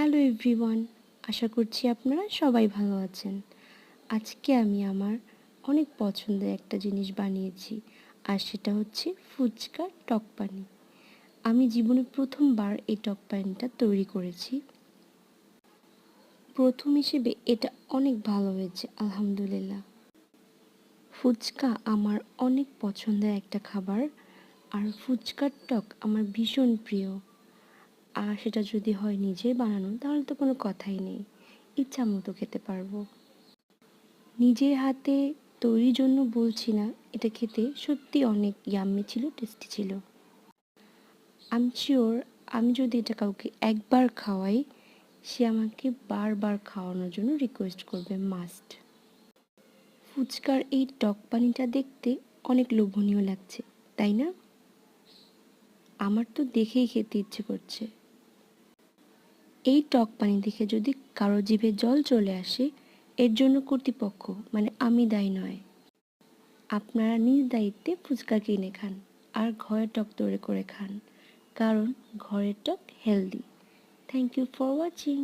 Hello everyone, আশা করছি আপনারা সবাই ভালো আছেন। আজকে আমি আমার অনেক পছন্দের একটা জিনিস বানিয়েছি, আর সেটা হচ্ছে ফুচকা টক পানি। আমি জীবনে প্রথমবার এই টক পানিটা তৈরি করেছি। প্রথম হিসেবে এটা অনেক ভালো হয়েছে, আলহামদুলিল্লাহ। ফুচকা আমার অনেক পছন্দের একটা খাবার, আর ফুচকার টক আমার ভীষণ প্রিয়। আর সেটা যদি হয় নিজে বানানো, তাহলে তো কোনো কথাই নেই। ইচ্ছা মতো খেতে পারব। নিজের হাতে তৈরির জন্য বলছি না, এটা খেতে সত্যি অনেক ইয়াম্মি ছিল টেস্টি ছিল। আমি শিওর আমি যদি এটা কাউকে একবার খাওয়াই, সে আমাকে বারবার খাওয়ানোর জন্য রিকোয়েস্ট করবে মাস্ট ফুচকার এই টক পানিটা দেখতে অনেক লোভনীয় লাগছে, তাই না? আমার তো দেখেই খেতে ইচ্ছে করছে। এই টক পানি দেখে যদি কারও জিভে জল চলে আসে, এর জন্য কর্তৃপক্ষ মানে আমি দায়ী নয়। আপনারা নিজ দায়িত্বে ফুচকা কিনে খান আর ঘরের টক তৈরি করে খান, কারণ ঘরের টক healthy thank you for watching